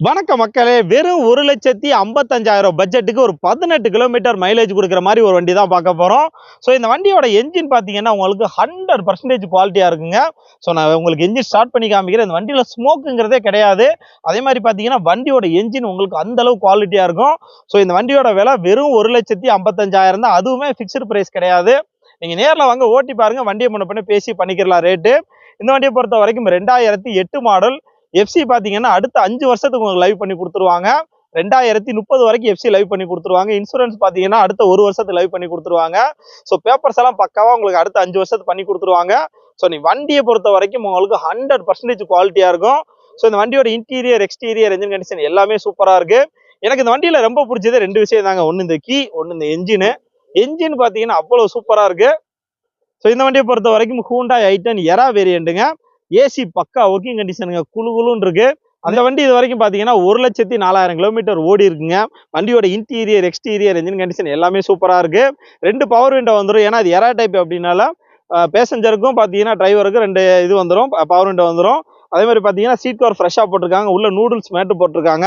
வணக்க மக்களே வெறும் ஒரு லட்சத்தி ஐம்பத்தஞ்சாயிரம் பட்ஜெட்டுக்கு ஒரு பதினெட்டு கிலோமீட்டர் மைலேஜ் கொடுக்குற மாதிரி ஒரு வண்டி தான் பார்க்க போகிறோம் ஸோ இந்த வண்டியோட என்ஜின் பார்த்தீங்கன்னா உங்களுக்கு ஹண்ட்ரட் பர்சன்டேஜ் குவாலிட்டியாக இருக்குங்க. ஸோ நான் உங்களுக்கு என்ஜின் ஸ்டார்ட் பண்ணி காமிக்கிறேன். இந்த வண்டியில் ஸ்மோக்குங்கிறதே கிடையாது. அதே மாதிரி பார்த்தீங்கன்னா வண்டியோட என்ஜின் உங்களுக்கு அந்தளவு குவாலிட்டியாக இருக்கும். ஸோ இந்த வண்டியோட விலை வெறும் ஒரு லட்சத்தி ஐம்பத்தஞ்சாயிரம் தான். அதுவுமே ஃபிக்ஸ்டு ப்ரைஸ் கிடையாது. நீங்கள் நேரில் வாங்க ஓட்டி பாருங்கள் வண்டியை முன்ன பண்ணி பேசி பண்ணிக்கிறலாம் ரேட்டு இந்த வண்டியை பொறுத்த வரைக்கும் ரெண்டாயிரத்தி எட்டு மாடல் எஃப்சி பார்த்தீங்கன்னா அடுத்த அஞ்சு வருஷத்துக்கு உங்களுக்கு லைவ் பண்ணி கொடுத்துருவாங்க. ரெண்டாயிரத்தி முப்பது வரைக்கும் எஃப்சி லைவ் பண்ணி கொடுத்துருவாங்க. இன்சூரன்ஸ் பார்த்தீங்கன்னா அடுத்த ஒரு வருஷத்துக்கு லைவ் பண்ணி கொடுத்துருவாங்க. ஸோ பேப்பர்ஸ் எல்லாம் பக்காவாக உங்களுக்கு அடுத்த அஞ்சு வருஷத்துக்கு பண்ணி கொடுத்துருவாங்க. ஸோ நீ வண்டியை பொறுத்த வரைக்கும் உங்களுக்கு ஹண்ட்ரட் பர்சன்டேஜ் குவாலிட்டியாக இருக்கும். ஸோ இந்த வண்டியோட இன்டீரியர் எக்ஸ்டீரியர் என்ஜின் கண்டிஷன் எல்லாமே சூப்பராக இருக்குது எனக்கு இந்த வண்டியில் ரொம்ப பிடிச்சது ரெண்டு விஷயம் தாங்க. ஒன்று இந்த கீ ஒன்று இந்த என்ஜினு என்ஜின் பார்த்தீங்கன்னா அவ்வளோ சூப்பராக இருக்குது ஸோ இந்த வண்டியை பொறுத்த வரைக்கும் ஹூண்டா ஐட்டன் எரா வேரியண்ட்டுங்க ஏசி பக்கா ஒர்க்கிங் கண்டிஷனுங்க குளு குளுன்னு இருக்கு. அந்த வண்டி இது வரைக்கும் பார்த்தீங்கன்னா ஒரு லட்சத்தி நாலாயிரம் கிலோமீட்டர் ஓடி இருக்குங்க. வண்டியோட இன்டீரியர் எக்ஸ்டீரியர் என்ஜின் கண்டிஷன் எல்லாமே சூப்பராக இருக்கு. ரெண்டு பவர் விண்டோ வந்துடும் ஏன்னா அது எரா டைப் அப்படின்னால பேசஞ்சருக்கும் பார்த்தீங்கன்னா டிரைவருக்கும் ரெண்டு இது வந்துடும் பவர் விண்டோ வந்துடும் அதே மாதிரி பார்த்தீங்கன்னா சீட் கவர் ஃப்ரெஷ்ஷாக போட்டிருக்காங்க. உள்ள நூடுல்ஸ் மேட்டு போட்டிருக்காங்க.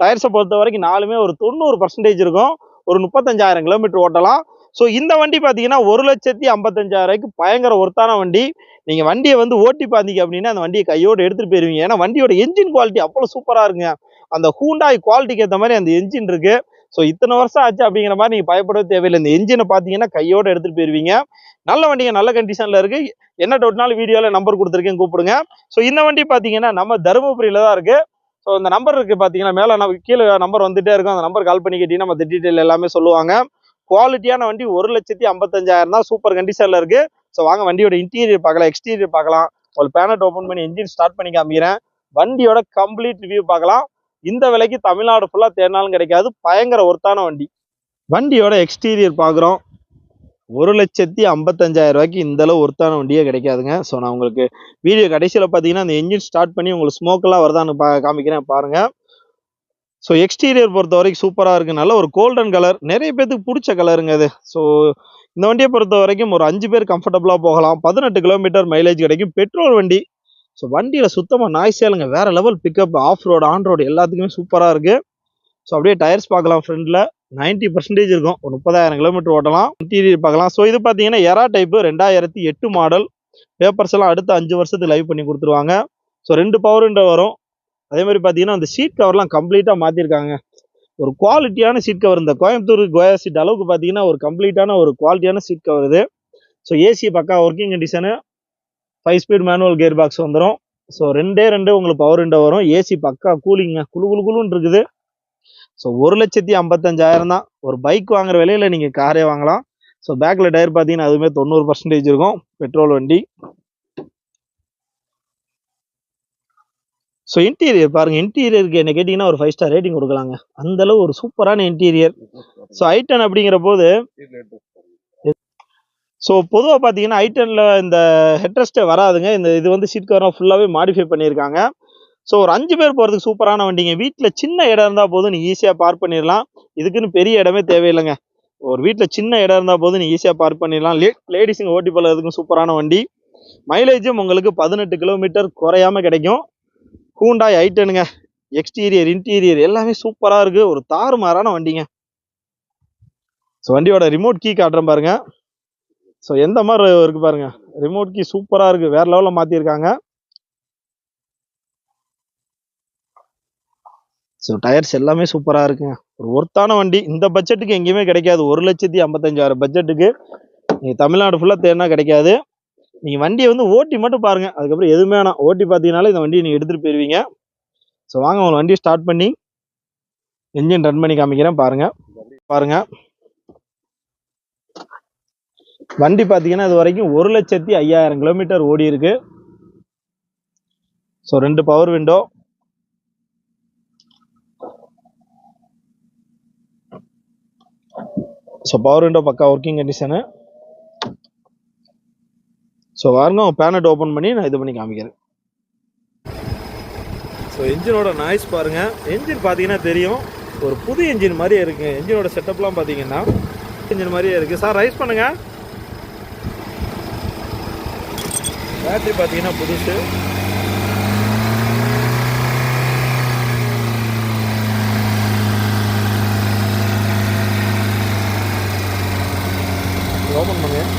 டயர்ஸை பொறுத்த வரைக்கும் நாலுமே ஒரு தொண்ணூறு பர்சன்டேஜ் இருக்கும். ஒரு முப்பத்தஞ்சாயிரம் கிலோமீட்டர் ஓட்டலாம். ஸோ இந்த வண்டி பார்த்தீங்கன்னா ஒரு லட்சத்தி ஐம்பத்தஞ்சாயிரூபாய்க்கு பயங்கர ஒர்த்தான வண்டி. நீங்கள் வண்டியை வந்து ஓட்டி பார்த்தீங்க அப்படின்னா அந்த வண்டியை கையோடு எடுத்துகிட்டு போயிருவீங்க. ஏன்னா வண்டியோட என்ஜின் குவாலிட்டி அவ்வளோ சூப்பராக இருக்குங்க. அந்த ஹூண்டாய் குவாலிட்டிக்கு ஏற்ற மாதிரி அந்த என்ஜின் இருக்குது ஸோ இத்தனை வருஷம் ஆச்சு அப்படிங்கிற மாதிரி நீங்கள் பயப்படவே தேவையில்லை. இந்த என்ஜினை பார்த்தீங்கன்னா கையோடு எடுத்துகிட்டு போயிருவீங்க. நல்ல வண்டிங்க நல்ல கண்டிஷனில் இருக்குது என்ன டவுட்னாலும் வீடியோவில் நம்பர் கொடுத்துருக்கேன் கூப்பிடுங்க. ஸோ இந்த வண்டி பார்த்தீங்கன்னா நம்ம தருமபுரியில் தான் இருக்குது ஸோ இந்த நம்பர் இருக்குது பார்த்தீங்கன்னா மேலே நம்ம கீழே நம்பர் வந்துகிட்டே இருக்கும். அந்த நம்பர் கால் பண்ணி கேட்டிங்கன்னா நம்ம டீட்டெயில் எல்லாமே சொல்லுவாங்க. குவாலிட்டியான வண்டி ஒரு லட்சத்தி ஐம்பத்தஞ்சாயிரம் தான் சூப்பர் கண்டிஷனில் இருக்கு. ஸோ வாங்க வண்டியோட இன்டீரியர் பார்க்கலாம் எக்ஸ்டீரியர் பார்க்கலாம். ஒரு பேனட் ஓப்பன் பண்ணி இன்ஜின் ஸ்டார்ட் பண்ணி காமிக்கிறேன். வண்டியோட கம்ப்ளீட் ரிவ்யூ பார்க்கலாம். இந்த விலைக்கு தமிழ்நாடு ஃபுல்லாக தேடினாலும் கிடைக்காது. பயங்கர ஒர்த்தான வண்டி. வண்டியோட எக்ஸ்டீரியர் பார்க்குறோம். ஒரு லட்சத்தி ஐம்பத்தஞ்சாயிரம் ரூபாய்க்கு இந்தளவு ஒர்த்தான வண்டியே கிடைக்காதுங்க. ஸோ நான் உங்களுக்கு வீடியோ கடைசியில் பார்த்தீங்கன்னா அந்த இன்ஜின் ஸ்டார்ட் பண்ணி உங்களுக்கு ஸ்மோக்கெல்லாம் வருதான்னு பா காமிக்கிறேன் பாருங்கள் ஸோ எக்ஸ்டீரியர் பொறுத்த வரைக்கும் சூப்பராக இருக்குது நல்ல ஒரு கோல்டன் கலர் நிறைய பேத்துக்கு பிடிச்ச கலருங்க அது ஸோ இந்த வண்டியை பொறுத்த வரைக்கும் ஒரு அஞ்சு பேர் கம்ஃபர்டபுளாக போகலாம். பதினெட்டு கிலோமீட்டர் மைலேஜ் கிடைக்கும். பெட்ரோல் வண்டி. ஸோ வண்டியில் சுத்தமாக நாய் இல்லைங்க. வேறு level pickup off road on road எல்லாத்துக்குமே சூப்பராக இருக்குது ஸோ அப்படியே டயர்ஸ் பார்க்கலாம் ஃப்ரெண்டில் நைன்ட்டி பர்சன்டேஜ் இருக்கும். ஒரு முப்பதாயிரம் கிலோமீட்டர் ஓட்டலாம். இன்டீரியர் பார்க்கலாம். ஸோ இது பார்த்தீங்கன்னா எரா டைப்பு ரெண்டாயிரத்தி எட்டு மாடல் பேப்பர்ஸ் எல்லாம் அடுத்த அஞ்சு வருஷத்துக்கு லைவ் பண்ணி கொடுத்துருவாங்க. ஸோ ரெண்டு பவர் விண்டோ வரும். அதே மாதிரி பார்த்தீங்கன்னா அந்த சீட் கவர்லாம் கம்ப்ளீட்டாக மாற்றிருக்காங்க ஒரு குவாலிட்டியான சீட் கவர் இந்த கோயம்புத்தூர் கோயா சீட் அளவுக்கு பார்த்தீங்கன்னா ஒரு கம்ப்ளீட்டான ஒரு குவாலிட்டியான சீட் கவர் இது. So AC pakka working condition five speed manual gear box வந்துடும் ஸோ ரெண்டே ரெண்டு உங்களுக்கு பவர் விண்டோ வரும். ஏசி பக்கா கூலிங்க குழு குளு குளுன்னு இருக்குது. ஸோ ஒரு லட்சத்தி ஐம்பத்தஞ்சாயிரம் தான். ஒரு பைக் வாங்குற விலையில நீங்கள் காரே வாங்கலாம். ஸோ பேக்கில் டயர் பார்த்தீங்கன்னா அதுவுமே தொண்ணூறு பர்சன்டேஜ் இருக்கும். பெட்ரோல் வண்டி. ஸோ இன்டீரியர் பாருங்க இன்டீரியருக்கு என்ன கேட்டிங்கன்னா ஒரு ஃபைவ் ஸ்டார் ரேட்டிங் கொடுக்கலாங்க. அந்த அளவு ஒரு சூப்பரான இன்டீரியர் ஸோ ஐட்டன் அப்படிங்கிற போது ஸோ பொதுவாக பார்த்தீங்கன்னா ஐட்டனில் இந்த ஹெட்ரஸ்ட்டே வராதுங்க. இந்த இது வந்து சீட் கவர்லாம் ஃபுல்லாகவே மாடிஃபை பண்ணியிருக்காங்க. ஸோ ஒரு அஞ்சு பேர் போகிறதுக்கு சூப்பரான வண்டிங்க. வீட்டில் சின்ன இடம் இருந்தால் போதும் நீ ஈஸியாக பார்க் பண்ணிடலாம். இதுக்குன்னு பெரிய இடமே தேவையில்லைங்க. ஒரு வீட்டில் சின்ன இடம் இருந்தால் போதும் நீ ஈஸியாக பார்க் பண்ணிடலாம். லே லேடிஸுங்க ஓட்டி போகிறதுக்கும் சூப்பரான வண்டி. மைலேஜும் உங்களுக்கு பதினெட்டு கிலோமீட்டர் குறையாம கிடைக்கும். ஹூண்டாய் ஐட்டனுங்க எக்ஸ்டீரியர் இன்டீரியர் எல்லாமே சூப்பராக இருக்குது ஒரு தாறுமாறான வண்டிங்க. ஸோ வண்டியோட ரிமோட் கீ காட்டுறேன் பாருங்க. ஸோ எந்த மாதிரி இருக்குது பாருங்க. ரிமோட் கீ சூப்பராக இருக்குது வேறு லெவலில் மாற்றிருக்காங்க ஸோ டயர்ஸ் எல்லாமே சூப்பராக இருக்குங்க. ஒரு ஒர்த்தான வண்டி. இந்த பட்ஜெட்டுக்கு எங்கேயுமே கிடைக்காது. ஒரு லட்சத்தி ஐம்பத்தஞ்சாயிரம் பட்ஜெட்டுக்கு நீங்கள் தமிழ்நாடு ஃபுல்லாக தேடினா கிடைக்காது. நீங்கள் வண்டியை வந்து ஓட்டி மட்டும் பாருங்கள் அதுக்கப்புறம் எதுவுமே வேணாம். ஓட்டி பார்த்தீங்கனாலே இந்த வண்டியை நீங்கள் எடுத்துகிட்டு போயிருவீங்க. ஸோ வாங்க உங்கள் வண்டியை ஸ்டார்ட் பண்ணி என்ஜின் ரன் பண்ணி காமிக்கிறேன். பாருங்கள் பாருங்கள் வண்டி பார்த்தீங்கன்னா இது வரைக்கும் ஒரு லட்சத்தி ஐயாயிரம் கிலோமீட்டர் ஓடி இருக்கு. ஸோ ரெண்டு power window so power window pakka working condition so வாருங்க பேனட் ஓப்பன் பண்ணி நான் இது பண்ணி காமிக்கிறேன். ஸோ என்ஜினோட நாய்ஸ் பாருங்கள் என்ஜின் பார்த்தீங்கன்னா தெரியும். ஒரு புது என்ஜின் மாதிரியே இருக்குது என்ஜினோட செட்டப்லாம் பார்த்தீங்கன்னா என்ஜின் மாதிரியே இருக்குது சார் ரைஸ் பண்ணுங்கள் பேட்ரி பார்த்தீங்கன்னா புதுசு. ஓப்பன் பண்ணுங்கள்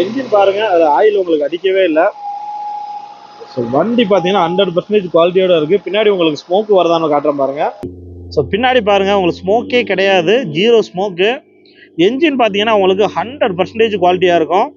என்ஜின் பாருங்க அது ஆயில் உங்களுக்கு அடிக்கவே இல்லை. ஸோ வண்டி பார்த்தீங்கன்னா ஹண்ட்ரட் பர்சன்டேஜ் குவாலிட்டியோட இருக்கு. பின்னாடி உங்களுக்கு ஸ்மோக் வரதான்னு காட்டுறேன் பாருங்க. ஸோ பின்னாடி பாருங்க உங்களுக்கு ஸ்மோக்கே கிடையாது. ஜீரோ ஸ்மோக்கு என்ஜின் பார்த்தீங்கன்னா உங்களுக்கு ஹண்ட்ரட் பர்சன்டேஜ் குவாலிட்டியாக இருக்கும்.